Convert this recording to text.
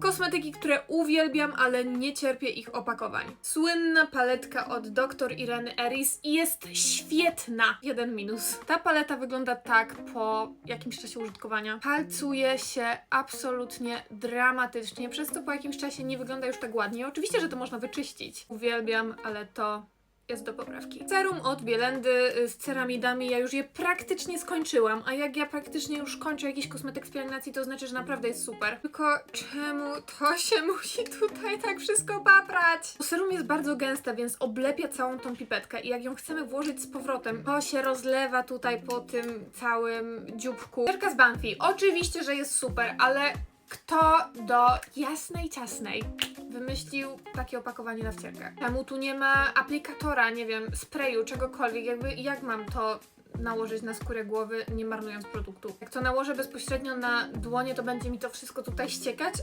Kosmetyki, które uwielbiam, ale nie cierpię ich opakowań. Słynna paletka od dr Ireny Eris i jest świetna. Jeden minus. Ta paleta wygląda tak po jakimś czasie użytkowania. Palcuje się absolutnie dramatycznie, przez co po jakimś czasie nie wygląda już tak ładnie. Oczywiście, że to można wyczyścić. Uwielbiam, ale to jest do poprawki. Serum od Bielendy y, z ceramidami, ja już je praktycznie skończyłam, a jak ja praktycznie już kończę jakiś kosmetyk z pielęgnacji, to znaczy, że naprawdę jest super. Tylko czemu to się musi tutaj tak wszystko paprać? To serum jest bardzo gęste, więc oblepia całą tą pipetkę i jak ją chcemy włożyć z powrotem, to się rozlewa tutaj po tym całym dzióbku. Cerka z Banfi, oczywiście, że jest super, ale kto do jasnej ciasnej wymyślił takie opakowanie na wcierkę? Czemu tu nie ma aplikatora, nie wiem, sprayu, czegokolwiek? Jakby jak mam to nałożyć na skórę głowy, nie marnując produktu? Jak to nałożę bezpośrednio na dłonie, to będzie mi to wszystko tutaj ściekać,